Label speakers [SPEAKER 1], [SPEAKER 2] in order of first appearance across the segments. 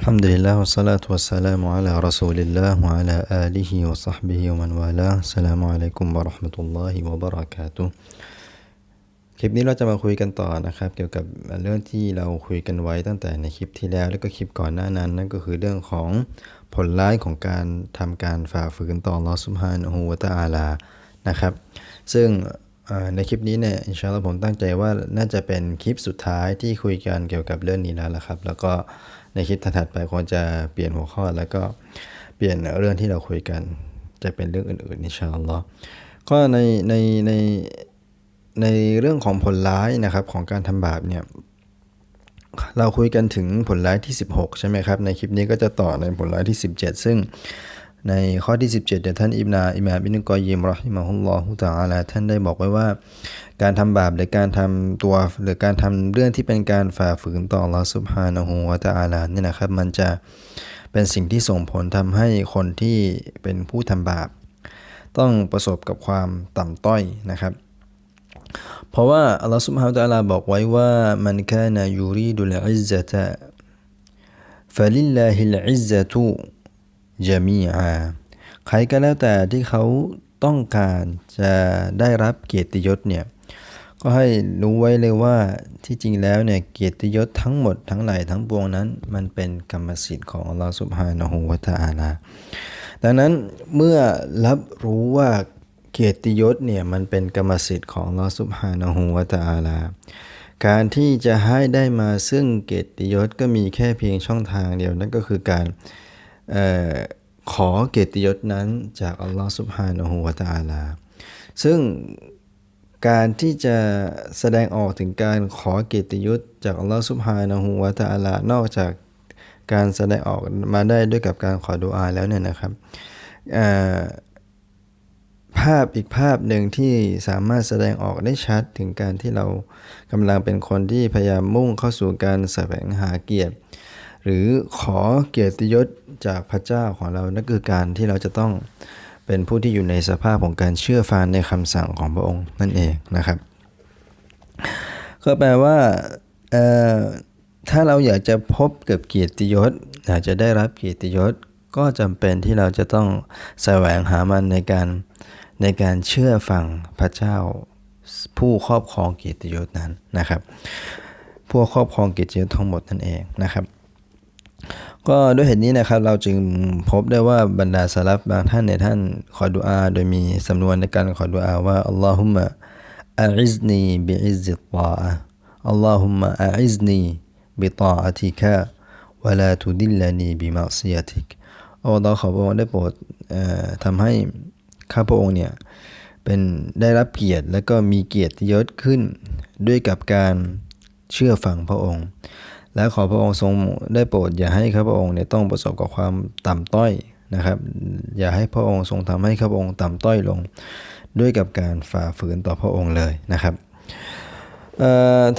[SPEAKER 1] الحمد لله والصلاة والسلام على رسول الله وعلى آله وصحبه ومن والاه السلام عليكم ورحمة الله وبركاته คลิปนี้เราจะมาคุยกันต่อนะครับ เกี่ยวกับเรื่องที่เราคุยกันไว้ตั้งแต่ในคลิปที่แล้ว แล้วก็คลิปก่อนหน้านั้น นั่นก็คือเรื่องของผลร้ายของการทำการฝ่าฝืนต่อลอสุภานฮูวะตะอาลานะครับ ซึ่งเอ่อในคลิปนี้เนี่ยอินชาอัลลอฮ์ผมตั้งใจว่าน่าจะเป็นคลิปสุดท้ายที่คุยกันเกี่ยวกับเรื่องนี้แล้วละครับ แล้วก็ ในคลิปถัดไปคงจะเปลี่ยนหัวข้อแล้วก็เปลี่ยนเรื่องที่เราคุยกัน จะเป็นเรื่องอื่นๆอินชาอัลลอฮ์ก็ในในในในเรื่องของผลร้ายนะครับของการทำบาปเนี่ยเราคุยกันถึงผลร้ายที่ 16 ใช่ไหมครับ ในคลิปนี้ก็จะต่อในผลร้ายที่ 17 ซึ่ง ในข้อที่ 17เดี๋ยวท่านอิบนาอิมามบินุกอยิมรอฮิมาฮุลลอฮุตะอาลาท่านได้บอกไว้ว่า การทำบาปหรือการทำตัวหรือการทำเรื่องที่เป็นการฝ่าฝืนต่อลอสุบฮานะฮูวะตะอาลาเนี่ยนะครับ มันจะเป็นสิ่งที่ส่งผลทำให้คนที่เป็นผู้ทำบาป ต้องประสบกับความต่ำต้อยนะครับเพราะว่าอัลลอฮฺสุบฮานตะอาลาบอกไว้ว่ามันแคานายูรีดุลอิซซะตะฟะลิลลาฮิลอิซซะตุ จามีอาใครก็แล้วแต่ที่เขาต้องการจะได้รับเกียรติยศเนี่ยก็ให้รู้ไว้เลยว่าที่จริงแล้วเนี่ยเกียรติยศทั้งหมดทั้งหลายทั้งปวงนั้น มันเป็นกรรมสิทธิ์ของอัลลอฮฺสุบฮานะฮูวะตะอาลาดังนั้นเมื่อรับรู้ว่าเกียรติยศเนี่ยมันเป็นกรรมสิทธิ์ของลอสุบฮานะฮูวะตะอาลาการที่จะให้ได้มาซึ่งเกียรติยศก็มีแค่เพียงช่องทางเดียวนั่นก็คือการ ขอเกียรติยศนั้นจากอัลลอฮฺสุบฮานะฮูวะตะอาลา ซึ่งการที่จะแสดงออกถึงการขอเกียรติยศจากอัลลอฮฺสุบฮานะฮูวะตะอาลานอกจากการแสดงออกมาได้ด้วยกับการขอดุอาแล้วเนี่ยนะครับภาพอีกภาพหนึ่งที่สามารถแสดงออกได้ชัดถึงการที่เรากำลังเป็นคนที่พยายามมุ่งเข้าสู่การแสวงหาเกียรติ หรือขอเกียรติยศจากพระเจ้าของเรานั่นคือการที่เราจะต้องเป็นผู้ที่อยู่ในสภาพของการเชื่อฟังในคำสั่งของพระองค์นั่นเองนะครับ ก็แปลว่าถ้าเราอยากจะพบกับเกียรติยศอยากจะได้รับเกียรติยศก็จำเป็นที่เราจะต้องแสวงหามันในการในการเชื่อฟังพระเจ้าผู้ครอบครองเกียรติยศนั้นนะครับ ผู้ครอบครองเกียรติยศทั้งหมดนั่นเองนะครับ ก็ด้วยเหตุนี้นะครับเราจึงพบได้ว่าบรรดาสลับบางท่านในท่านขอดุอา โดยมีสำนวนในการขอดุอาว่าอัลลอฮุมะอาอิซนีบิอิซิตตาอัลลอฮุมะอาอิซนีบิตาอติกะวลาทุดิลลานีบิมาซียติกอัลลอฮ์ขอพระองค์ได้โปรดทำให้ข้าพระองค์เนี่ยเป็นได้รับเกียรติและก็มีเกียรติยศขึ้นด้วยกับการเชื่อฟังพระองค์ และขอพระองค์ทรงได้โปรดอย่าให้ข้าพระองค์เนี่ยต้องประสบกับความต่ำต้อยนะครับ อย่าให้พระองค์ทรงทำให้ข้าพระองค์ต่ำต้อยลง ด้วยกับการฝ่าฝืนต่อพระองค์เลยนะครับ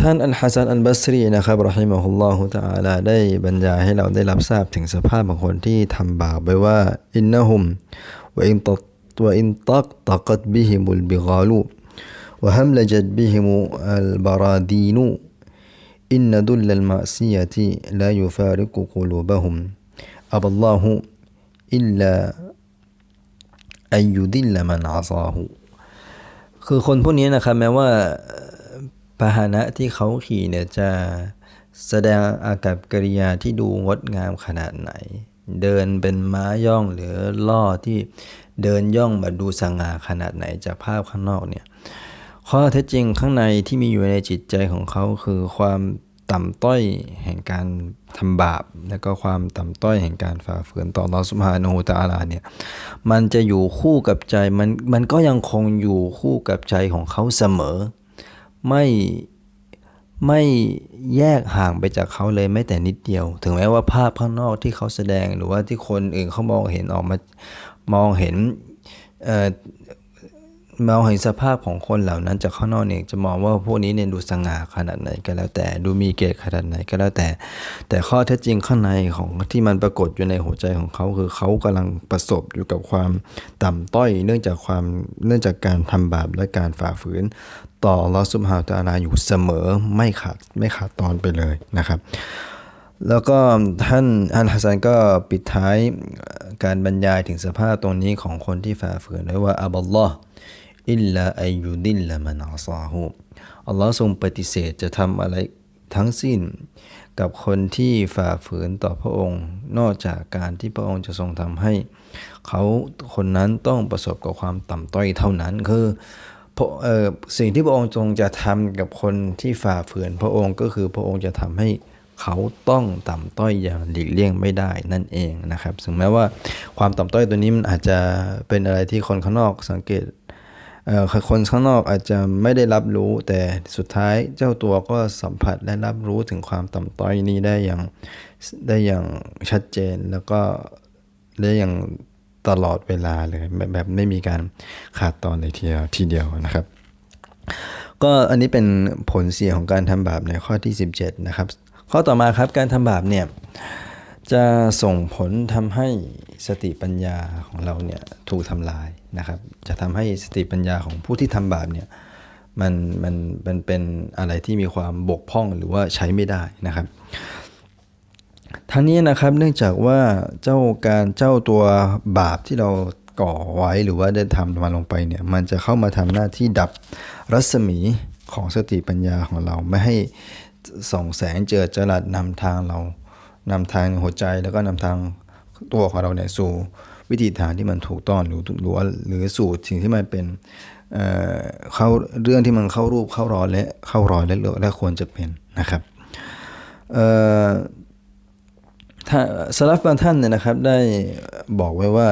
[SPEAKER 1] ท่านอัลฮัสซันอัลบัสรีนะครับรอฮิมะฮุลลอฮุตะอาลาได้บรรยายให้เราได้รับทราบถึงสภาพของคนที่ทำบาปไว้ว่าอินนะฮุมวอินตักวอินตักตักัดบิฮิมุลบิกาลูวะฮัมลจัดบิฮิมุอัลบาราดีนู อินนดุลลัลมาซียะติลายุฟาริกุกุลูบะฮุมอับอัลลอฮุอิลลาอัยยุดิลลมันอาซาหูคือคนพวกนี้นะครับแม้ว่าพาหนะที่เขาขี่เนี่ยจะแสดงอากับกิริยาที่ดูงดงามขนาดไหน เดินเป็นม้าย่องหรือล่อที่เดินย่องมาดูสง่าขนาดไหนจากภาพข้างนอกเนี่ยข้อเท็จจริงข้างในที่มีอยู่ในจิตใจของเขาคือความ ต่ำต้อยแห่งการทำบาป และก็ความต่ำต้อยแห่งการฝ่าฝืนต่อลอสุภาโนตาลาเนี่ยมันจะอยู่คู่กับใจมันมันก็ยังคงอยู่คู่กับใจของเขาเสมอ ไม่ไม่แยกห่างไปจากเขาเลยแม้แต่นิดเดียว ถึงแม้ว่าภาพข้างนอกที่เขาแสดงหรือว่าที่คนอื่นเขามองเห็นออกมามองเห็น มองเห็นสภาพของคนเหล่านั้นจากข้างนอกเนี่ยจะมองว่าพวกนี้เนี่ยดูสง่าขนาดไหนก็แล้วแต่ดูมีเกียรติขนาดไหนก็แล้วแต่ แต่ข้อเท็จจริงข้างในของที่มันปรากฏอยู่ในหัวใจของเขาคือเขากำลังประสบอยู่กับความต่ำต้อย เนื่องจากความเนื่องจากการทำบาปและการฝ่าฝืน ต่อลอสุบฮาวตาลาอยู่เสมอไม่ขาดไม่ขาดตอนไปเลยนะครับ แล้วก็ท่านอันฮัสซันก็ปิดท้ายการบรรยายถึงสภาพตรงนี้ของคนที่ฝ่าฝืนไว้ว่าอัลลอฮ์ อิลลาอายุดิลละมันอาซาฮูอัลลอฮ์ทรงปฏิเสธจะทำอะไรทั้งสิ้น กับคนที่ฝ่าฝืนต่อพระองค์ นอกจากการที่พระองค์จะทรงทำให้ เขาคนนั้นต้องประสบกับความต่ำต้อยเท่านั้นคือสิ่งที่พระองค์ทรงจะทำกับคนที่ฝ่าฝืนพระองค์ก็คือพระองค์จะทำให้เขาต้องต่ำต้อยอย่างหลีกเลี่ยงไม่ได้นั่นเองนะครับ ถึงแม้ว่าความต่ำต้อยตัวนี้มันอาจจะเป็นอะไรที่คนข้างนอกสังเกต คนข้างนอกอาจจะไม่ได้รับรู้ แต่สุดท้ายเจ้าตัวก็สัมผัสและรับรู้ถึงความต่ำต้อยนี้ได้อย่างได้อย่างชัดเจนแล้วก็ได้อย่างตลอดเวลาเลยแบบแบบไม่มีการขาดตอนเลยทีเดียวทีเดียวนะครับ ก็อันนี้เป็นผลเสียของการทำบาปในข้อที่ 17 นะครับ ข้อต่อมาครับการทำบาปเนี่ย จะส่งผลทำให้สติปัญญาของเราเนี่ยถูกทำลายนะครับ จะทำให้สติปัญญาของผู้ที่ทำบาปเนี่ยมันมันมันเป็นอะไรที่มีความบกพร่องหรือว่าใช้ไม่ได้นะครับทั้งนี้นะครับเนื่องจากว่าเจ้าการเจ้าตัวบาปที่เราก่อไว้หรือว่าได้ทำมาลงไปเนี่ยมันจะเข้ามาทำหน้าที่ดับรัศมีของสติปัญญาของเราไม่ให้ส่องแสงเจิดจรัสนำทางเรา นำทางหัวใจแล้วก็นำทางตัวของเราเนี่ยสู่วิธีทางที่มันถูกต้องหรือหรือหรือสู่สิ่งที่มันเป็นเอ่อเข้าเรื่องที่มันเข้ารูปเข้ารอยและเข้ารอยและและควรจะเป็นนะครับเอ่อถ้าสลับบางท่านเนี่ยนะครับได้บอกไว้ว่า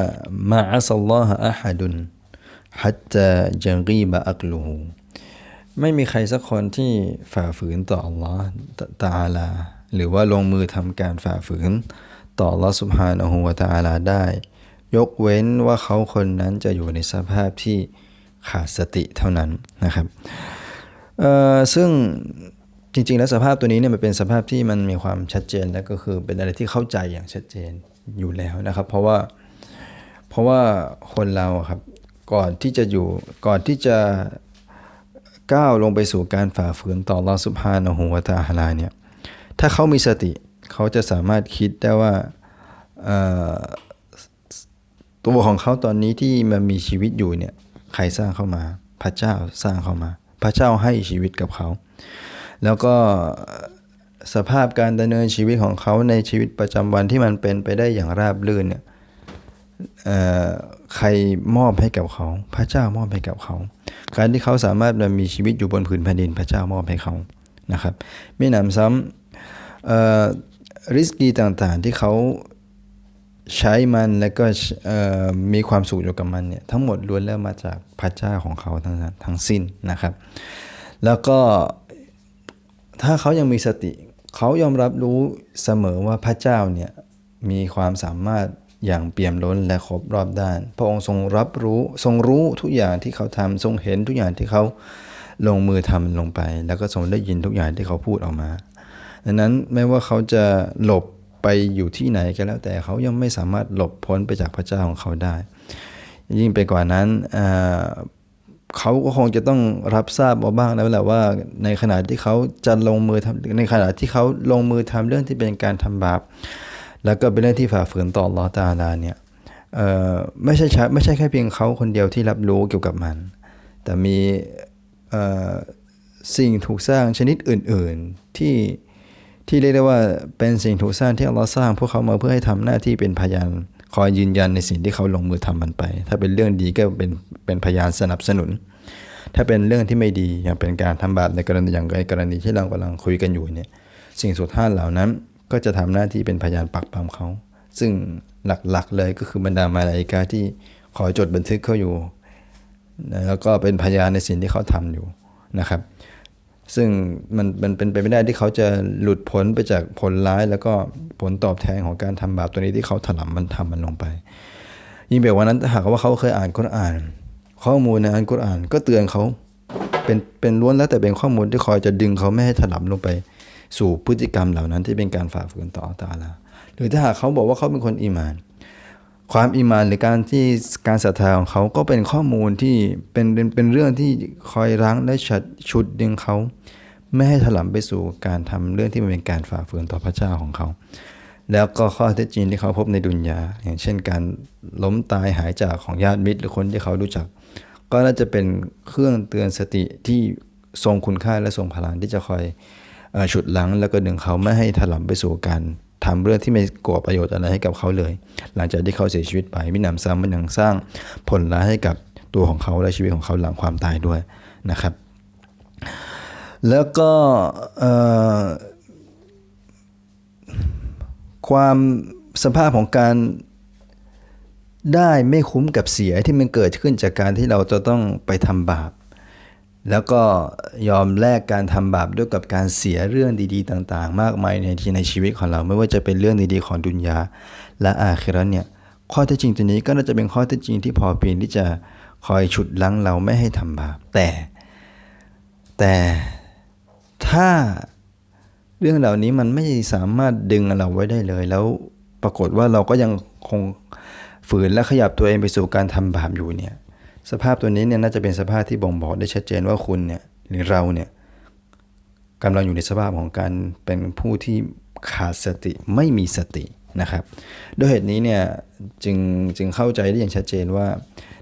[SPEAKER 1] มาอัสลลอฮะอะฮัดุนฮัตตาจังกีบะอักลูฮูไม่มีใครสักคนที่ฝ่าฝืนต่ออัลลอฮ์ตาลา หรือว่าลงมือทำการฝ่าฝืน ต่อลอสุบฮานะฮูวตะอาลาได้ ยกเว้นว่าเขาคนนั้นจะอยู่ในสภาพที่ขาดสติเท่านั้นนะครับซึ่งจริงๆ แล้วสภาพตัวนี้เนี่ยมันเป็นสภาพที่มันมีความชัดเจนและก็คือเป็นอะไรที่เข้าใจอย่างชัดเจนอยู่แล้วนะครับ เพราะว่าเพราะว่าคนเราครับก่อนที่จะอยู่ก่อนที่จะก้าวลงไปสู่การฝ่าฝืนต่อลอสุภานะฮูวตาฮาลาเนี่ย ถ้าเขามีสติ เขาจะสามารถคิดได้ว่าตัวของเขาตอนนี้ที่มันมีชีวิตอยู่เนี่ยใครสร้างเข้ามา พระเจ้าสร้างเข้ามา พระเจ้าให้ชีวิตกับเขา แล้วก็สภาพการดำเนินชีวิตของเขาในชีวิตประจำวันที่มันเป็นไปได้อย่างราบรื่นเนี่ยใครมอบให้กับเขา พระเจ้ามอบให้กับเขา การที่เขาสามารถมีชีวิตอยู่บนผืนแผ่นดิน พระเจ้ามอบให้เขานะครับไม่นำซ้ำ ริสกีต่างๆที่เขาใช้มันแล้วก็มีความสุขอยู่กับมันเนี่ยทั้งหมดล้วนแล้วมาจากพระเจ้าของเขาทั้งนั้นทั้งสิ้นนะครับ แล้วก็ถ้าเขายังมีสติเขายอมรับรู้เสมอว่าพระเจ้าเนี่ยมีความสามารถอย่างเปี่ยมล้นและครบรอบด้าน พระองค์ทรงรับรู้ทรงรู้ทุกอย่างที่เขาทำทรงเห็นทุกอย่างที่เขาลงมือทำลงไป แล้วก็ทรงได้ยินทุกอย่างที่เขาพูดออกมา ดังนั้นไม่ว่าเขาจะหลบไปอยู่ที่ไหนก็แล้ว แต่เขายังไม่สามารถหลบพ้นไปจากพระเจ้าของเขาได้ ยิ่งไปกว่านั้นเขาก็คงจะต้องรับทราบมาบ้างแล้วแหละว่า ในขณะที่เขาจะลงมือทำในขณะที่เขาลงมือทำเรื่องที่เป็นการทำบาปแล้วก็เป็นเรื่องที่ฝ่าฝืนต่อลอตาลาเนี่ยไม่ใช่ไม่ใช่แค่เพียงเขาคนเดียวที่รับรู้เกี่ยวกับมัน แต่มีสิ่งถูกสร้างชนิดอื่น ๆที่ ที่เรียกได้ว่าเป็นสิ่งถูกสร้างที่อัลลอฮ์สร้าง พวกเขามาเพื่อให้ทำหน้าที่เป็นพยานคอยยืนยันในสิ่งที่เขาลงมือทำมันไป ถ้าเป็นเรื่องดีก็เป็นเป็นพยานสนับสนุน ถ้าเป็นเรื่องที่ไม่ดีอย่างเป็นการทำบาปในกรณีอย่างในกรณีที่เรากำลังคุยกันอยู่เนี่ยสิ่งสุดท้ายเหล่านั้นก็จะทำหน้าที่เป็นพยานปักปามเขา ซึ่งหลักๆเลยก็คือบรรดามาลาอิกาที่คอยจดบันทึกเขาอยู่ แล้วก็เป็นพยานในสิ่งที่เขาทำอยู่นะครับ ซึ่งมันมันเป็นไปไม่ได้ที่เขาจะหลุดพ้นไปจากผลร้าย แล้วก็ผลตอบแทนของการทำบาปตัวนี้ที่เขาถลำมันทำมันลงไป ยิ่งแบบวันนั้นถ้าหากว่าเขาเคยอ่านกุรอาน ข้อมูลในอันกุรอานก็เตือนเขาเป็นเป็นล้วนแล้วแต่เป็นข้อมูลที่คอยจะดึงเขาไม่ให้ถลำลงไป สู่พฤติกรรมเหล่านั้นที่เป็นการฝ่าฝืนต่อตาลาหรือถ้าหากเขาบอกว่าเขาเป็นคนอีมาน ความอีมานหรือการที่การศรัทธาของเขาก็เป็นข้อมูลที่เป็นเป็นเรื่องที่คอยรั้งและชัดชุดดึงเขา ไม่ให้ถลำไปสู่การทำเรื่องที่มันเป็นการฝ่าฝืนต่อพระเจ้าของเขา แล้วก็ข้อเท็จจริงที่เขาพบในดุนยา อย่างเช่นการล้มตายหายจากของญาติมิตรหรือคนที่เขารู้จัก ก็น่าจะเป็นเครื่องเตือนสติที่ทรงคุณค่าและทรงพลังที่จะคอยอฉุดลังแล้วก็ดึงเขาไม่ให้ถลำไปสู่การทำเรื่องที่ไม่ก่อประโยชน์อะไรให้กับเขาเลย หลังจากที่เขาเสียชีวิตไปมินำซ้ำมันยังสร้างผลร้ายให้กับตัวของเขาและชีวิตของเขาหลังความตายด้วยนะครับ แล้วก็ความสภาพของการได้ไม่คุ้มกับเสียที่มันเกิดขึ้นจากการที่เราจะต้องไปทำบาป แล้วก็ยอมแลกการทำบาปด้วยกับการเสียเรื่องดีๆ ต่าง ๆ มากมายในที่ในชีวิตของเราไม่ว่าจะเป็นเรื่องดีๆของดุนยาและอาคิราะห์เนี่ยข้อเท็จจริงตัวนี้ก็น่าจะเป็นข้อเท็จจริงที่พอเพียงที่จะคอยฉุดลังเราไม่ให้ทำบาปแต่ แต่ ถ้าเรื่องเหล่านี้มันไม่สามารถดึงเราไว้ได้เลย แล้วปรากฏว่าเราก็ยังคงฝืนและขยับตัวเองไปสู่การทำบาปอยู่เนี่ย สภาพตัวนี้เนี่ยน่าจะเป็นสภาพที่บ่งบอกได้ชัดเจนว่าคุณเนี่ยหรือเราเนี่ยกำลังอยู่ในสภาพของการเป็นผู้ที่ขาดสติไม่มีสตินะครับด้วยเหตุนี้เนี่ยจึงจึงเข้าใจได้อย่างชัดเจนว่า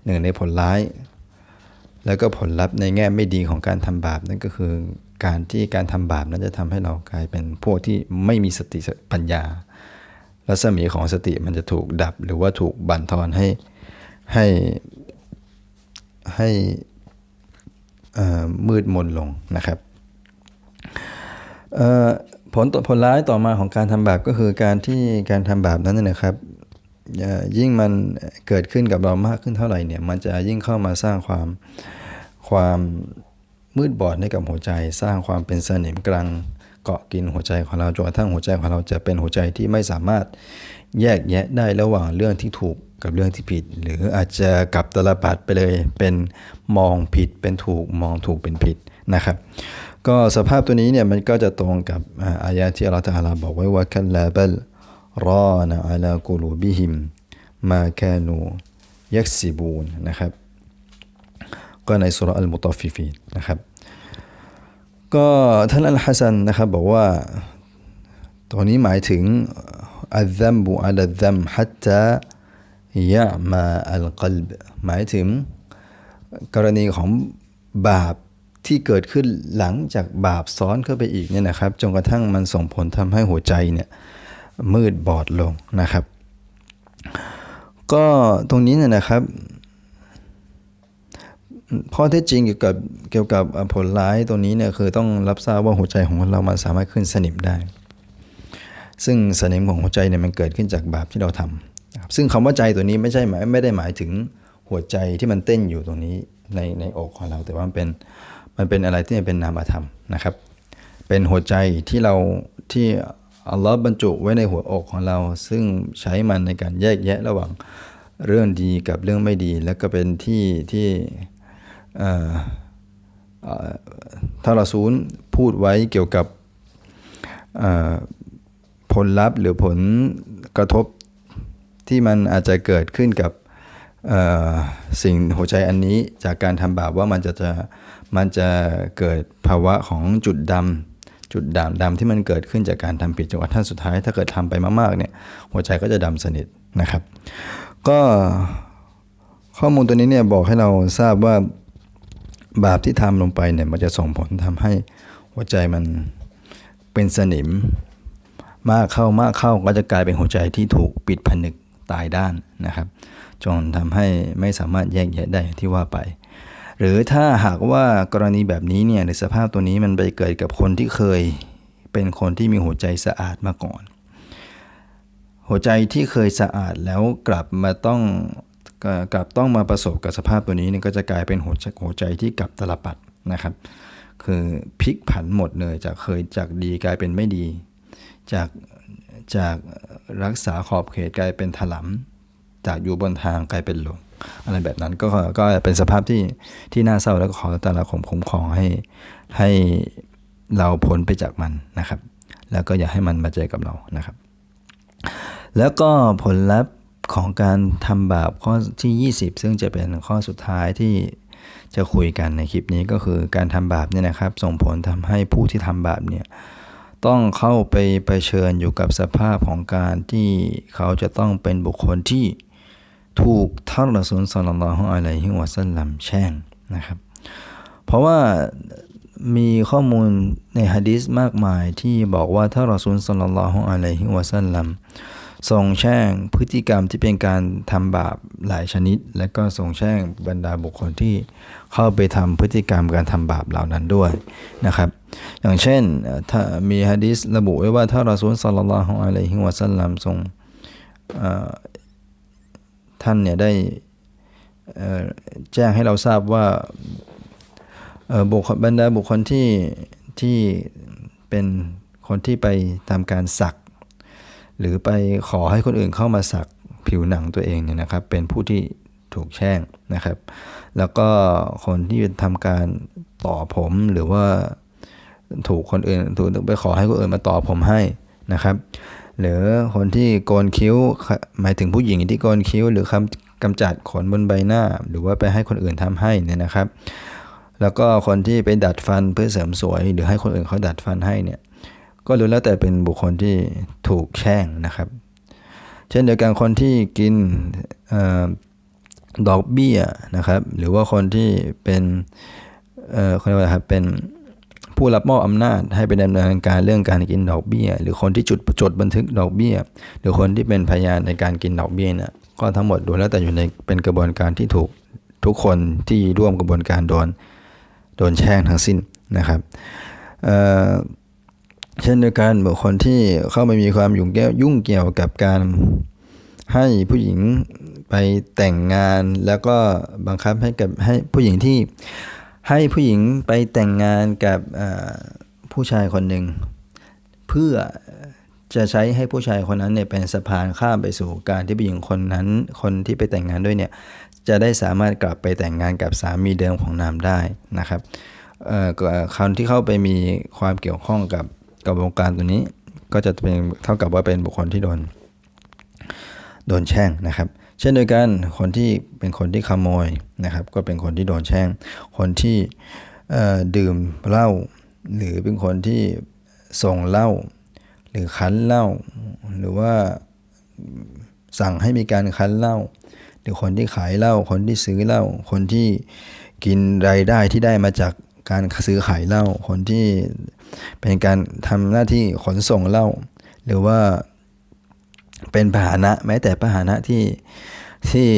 [SPEAKER 1] หนึ่งในผลร้าย แล้วก็ผลลัพธ์ในแง่ไม่ดีของการทำบาปนั่นก็คือ การที่การทำบาปนั้นจะทำให้เรากลายเป็นพวกที่ไม่มีสติปัญญา รัศมีของสติมันจะถูกดับหรือว่าถูกบั่นทอนให้ให้ให้มืดมนลงนะครับผลผลร้ายต่อมาของการทำบาปก็คือการที่การทำบาปนั้นนะครับ ยิ่งมันเกิดขึ้นกับเรามากขึ้นเท่าไหร่เนี่ยมันจะยิ่งเข้ามาสร้างความความมืดบอดให้กับหัวใจ สร้างความเป็นสนิมกลางเกาะกินหัวใจของเราจนกระทั่งหัวใจของเราจะเป็นหัวใจที่ไม่สามารถแยกแยะได้ระหว่างเรื่องที่ถูกกับเรื่องที่ผิด หรืออาจจะกลับตลปัดไปเลย เป็นมองผิดเป็นถูกมองถูกเป็นผิดนะครับ ก็สภาพตัวนี้เนี่ยมันก็จะตรงกับอายะที่อัลลอฮฺตะอาลาบอกไว้ว่าคัลลาบัล รอนะอัลากุลูบิฮิมมาคานูยักซิบูนนะครับก็ในสุรอัลมุตอฟฟิฟีนนะครับก็ท่านอัลฮัสซันนะครับบอกว่าตัวนี้หมายถึงอัลซัมบุอัลซัมฮัตตายะมาอัลกลบหมายถึงกรณีของบาปที่เกิดขึ้นหลังจากบาปซ้อนเข้าไปอีกเนี่ยนะครับ จนกระทั่งมันส่งผลทำให้หัวใจเนี่ย มืดบอดลงนะครับ ก็ตรงนี้เนี่ยนะครับข้อเท็จจริงเกี่ยวกับเกี่ยวกับผลร้ายตรงนี้เนี่ยคือต้องรับทราบว่าหัวใจของเรามันสามารถขึ้นสนิมได้ ซึ่งสนิมของหัวใจเนี่ยมันเกิดขึ้นจากบาปที่เราทำซึ่งคำว่าใจตัวนี้ไม่ใช่หมายไม่ได้หมายถึงหัวใจที่มันเต้นอยู่ตรงนี้ในในอกของเรา แต่ว่ามันเป็นมันเป็นอะไรที่เป็นนามธรรมนะครับ เป็นหัวใจที่เราที่ อัลลอฮ์บรรจุไว้ในหัวอกของเรา ซึ่งใช้มันในการแยกแยะระหว่างเรื่องดีกับเรื่องไม่ดี แล้วก็เป็นที่ที่เอ่อเอ่อท่านรซูลพูดไว้เกี่ยวกับผลลัพธ์หรือผลกระทบที่มันอาจจะเกิดขึ้นกับสิ่งหัวใจอันนี้จากการทำบาปว่ามันจะจะมันจะเกิดภาวะของจุดดำ จุดด่างดำที่มันเกิดขึ้นจากการทำผิดจนกระทั่งสุดท้าย ถ้าเกิดทำไปมากๆเนี่ยหัวใจก็จะดำสนิทนะครับ ก็ข้อมูลตัวนี้เนี่ยบอกให้เราทราบว่าบาปที่ทำลงไปเนี่ยมันจะส่งผลทำให้หัวใจมันเป็นสนิม มากเข้ามากเข้าก็จะกลายเป็นหัวใจที่ถูกปิดผนึกตายด้านนะครับจนทำให้ไม่สามารถแยกแยะได้ที่ว่าไป หรือถ้าหากว่ากรณีแบบนี้เนี่ยในสภาพตัวนี้มันไปเกิดกับคนที่เคยเป็นคนที่มีหัวใจสะอาดมาก่อน หัวใจที่เคยสะอาดแล้วกลับมาต้องกลับต้องมาประสบกับสภาพตัวนี้เนี่ยก็จะกลายเป็นหัวใจหัวใจที่กลับตลปัดนะครับ คือพลิกผันหมดเลยจากเคยจากดีกลายเป็นไม่ดี จากจากรักษาขอบเขตกลายเป็นถลำจากอยู่บนทางกลายเป็นหลง อะไรแบบนั้นก็ก็เป็นสภาพที่ที่น่าเศร้าแล้วก็ขอแต่ละคมคุ้มครองให้ให้เราพ้นไปจากมันนะครับ แล้วก็อย่าให้มันมาเจอกับเรานะครับ แล้วก็ผลลัพธ์ของการทำบาปข้อที่ 20 ซึ่งจะเป็นข้อสุดท้ายที่จะคุยกันในคลิปนี้ก็คือการทำบาปเนี่ยนะครับ ส่งผลทำให้ผู้ที่ทำบาปเนี่ยต้องเข้าไปไปเชิญอยู่กับสภาพของการที่เขาจะต้องเป็นบุคคลที่ ถูกท่านรอซูลสัลลัลลอฮุอะลัยฮิวะสัลลัมแช่งนะครับ เพราะว่ามีข้อมูลในฮะดีษมากมายที่บอกว่าถ้ารอซูลสัลลัลลอฮุอะลัยฮิวะสัลลัมทรงแช่งพฤติกรรมที่เป็นการทำบาปหลายชนิด และก็ทรงแช่งบรรดาบุคคลที่เข้าไปทำพฤติกรรมการทำบาปเหล่านั้นด้วยนะครับ อย่างเช่นถ้ามีฮะดีษระบุไว้ว่าถ้ารอซูลสัลลัลลอฮุอะลัยฮิวะสัลลัมทรง ท่านเนี่ยได้แจ้งให้เราทราบว่าบุคคลบรรดาบุคคลที่ที่เป็นคนที่ไปทำการสัก หรือไปขอให้คนอื่นเข้ามาสักผิวหนังตัวเองเนี่ยนะครับ เป็นผู้ที่ถูกแช่งนะครับ แล้วก็คนที่ทำการต่อผมหรือว่าถูกคนอื่นถูกไปขอให้คนอื่นมาต่อผมให้นะครับ หรือคนที่โกนคิ้ว หมายถึงผู้หญิงที่โกนคิ้ว หรือคำกำจัดขนบนใบหน้า หรือว่าไปให้คนอื่นทำให้เนี่ยนะครับ แล้วก็คนที่ไปดัดฟันเพื่อเสริมสวย หรือให้คนอื่นเขาดัดฟันให้เนี่ยก็รู้แล้วแต่เป็นบุคคลที่ถูกแช่งนะครับ เช่นเดียวกันคนที่กินดอกเบี้ยนะครับ หรือว่าคนที่เป็นเอ่อเขาเรียกว่าครับเป็น ผู้รับมอบอำนาจให้ไปดำเนินการเรื่องการกินดอกเบี้ย หรือคนที่จุดจดบันทึกดอกเบี้ย หรือคนที่เป็นพยานในการกินดอกเบี้ยเนี่ยก็ทั้งหมดดูแล้วแต่อยู่ในเป็นกระบวนการที่ถูกทุกคนที่ร่วมกระบวนการโดนโดนแช่งทั้งสิ้นนะครับเช่นเดียวกันบุคคลที่เข้ามามีความยุ่งแก้วยุ่งเกี่ยวกับการให้ผู้หญิงไปแต่งงานแล้วก็บังคับให้กับให้ผู้หญิงที่ ให้ผู้หญิงไปแต่งงานกับผู้ชายคนหนึ่ง เพื่อจะใช้ให้ผู้ชายคนนั้นเนี่ยเป็นสะพานข้ามไปสู่การที่ผู้หญิงคนนั้น คนที่ไปแต่งงานด้วยเนี่ยจะได้สามารถกลับไปแต่งงานกับสามีเดิมของนามได้นะครับคนที่เข้าไปมีความเกี่ยวข้องกับกับวงการตัวนี้ ก็จะเป็นเท่ากับว่าเป็นบุคคลที่โดนโดนแช่งนะครับ เช่นเดียวกันคนที่เป็นคนที่ขโมยนะครับ ก็เป็นคนที่โดนแช่ง คนที่ดื่มเหล้าหรือเป็นคนที่ส่งเหล้าหรือคั้นเหล้าหรือว่าสั่งให้มีการคั้นเหล้าหรือคนที่ขายเหล้าคนที่ซื้อเหล้าคนที่กินรายได้ที่ได้มาจากการซื้อขายเหล้าคนที่เป็นการทำหน้าที่ขนส่งเหล้าหรือว่า เป็นพาหนะแม้แต่พาหนะที่ที่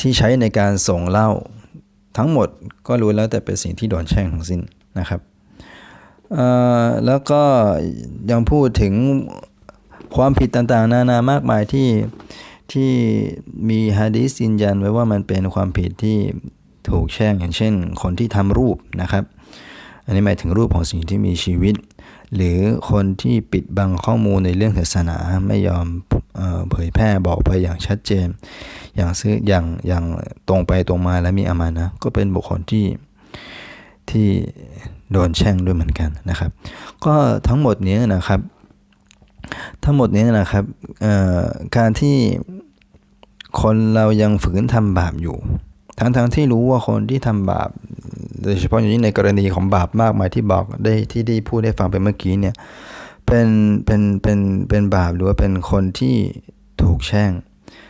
[SPEAKER 1] ที่ใช้ในการส่งเล้าทั้งหมดก็รู้แล้วแต่เป็นสิ่งที่โดนแช่งทั้งสิ้นนะครับแล้วก็ยังพูดถึงความผิดต่างๆ นานามากมายที่ที่มีฮะดีสยืนยันไว้ว่ามันเป็นความผิดที่ถูกแช่งอย่างเช่น คนที่ทำรูปนะครับ อันนี้หมายถึงรูปของสิ่งที่มีชีวิต หรือคนที่ปิดบังข้อมูลในเรื่องศาสนาไม่ยอมเผยแพร่บอกไปอย่างชัดเจน อย่างซื้ออย่างอย่างตรงไปตรงมาและมีอามานะก็เป็นบุคคลที่ที่โดนแช่งด้วยเหมือนกันนะครับ ก็ทั้งหมดนี้นะครับ ทั้งหมดนี้นะครับการที่คนเรายังฝืนทำบาปอยู่ ทั้งๆทที่รู้ว่าคนที่ทำบาป โดยเฉพาะอย่างยิ่งในกรณีของบาปมากมายที่บอกได้ที่ได้พูดได้ฟังไปเมื่อกี้เนี่ยเป็นเป็นเป็นเป็นบาปหรือว่าเป็นคนที่ถูกแช่ง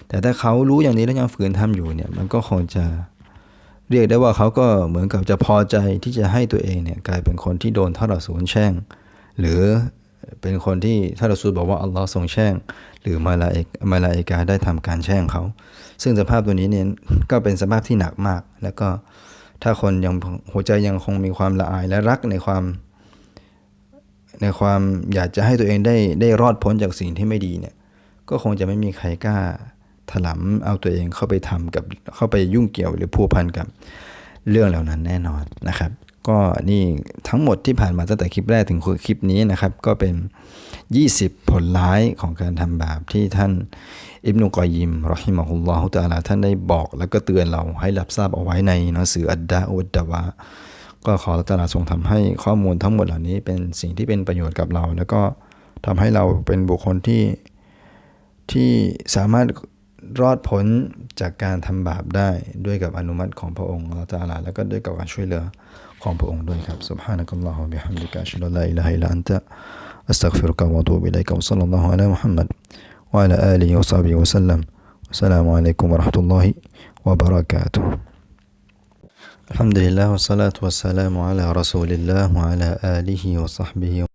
[SPEAKER 1] แต่ถ้าเขารู้อย่างนี้แล้วยังฝืนทำอยู่เนี่ยมันก็คงจะเรียกได้ว่าเขาก็เหมือนกับจะพอใจที่จะให้ตัวเองเนี่ยกลายเป็นคนที่โดนท่าเราสูญแช่ง หรือ เป็นคนที่ท่าเราสูญบอกว่าอัลลอฮ์ทรงแช่ง หรือมาลาเอกมาลาเอกาได้ทำการแช่งเขา ซึ่งสภาพตัวนี้เนี่ยก็เป็นสภาพที่หนักมาก แล้วก็ถ้าคนยังหัวใจยังคงมีความละอายและรักในความ ในความอยากจะให้ตัวเองได้ได้รอดพ้นจากสิ่งที่ไม่ดีเนี่ยก็คงจะไม่มีใครกล้าถลำเอาตัวเองเข้าไปทำกับเข้าไปยุ่งเกี่ยวหรือพัวพันกับเรื่องเหล่านั้นแน่นอนนะครับ ก็นี่ทั้งหมดที่ผ่านมาตั้งแต่คลิปแรกถึงคลิปนี้นะครับ ก็เป็น 20 ผลร้ายของการทำบาปที่ท่านอิบนุกอยิมรอฮิมะฮุลลอฮุตะลาท่านได้บอกแล้วก็เตือนเราให้รับทราบเอาไว้ในหนังสืออัดดาอุดดาวะก็ขอตลาทรงทำให้ข้อมูลทั้งหมดเหล่านี้เป็นสิ่งที่เป็นประโยชน์กับเรา แล้วก็ทำให้เราเป็นบุคคลที่ที่สามารถรอดพ้นจากการทำบาปได้ด้วยกับอนุมัติของพระองค์อัลลอฮฺตะอาลาแล้วก็ด้วยกับการช่วยเหลือ ของพระองค์ด้วยครับ سبحانك اللهم وبحمدك أشهد أن لا إله إلا أنت أستغفرك وأتوب إليك وصلى الله على محمد وعلى آله وصحبه وسلم السلام عليكم ورحمة الله وبركاته الحمد لله والصلاة والسلام على رسول الله وعلى آله وصحبه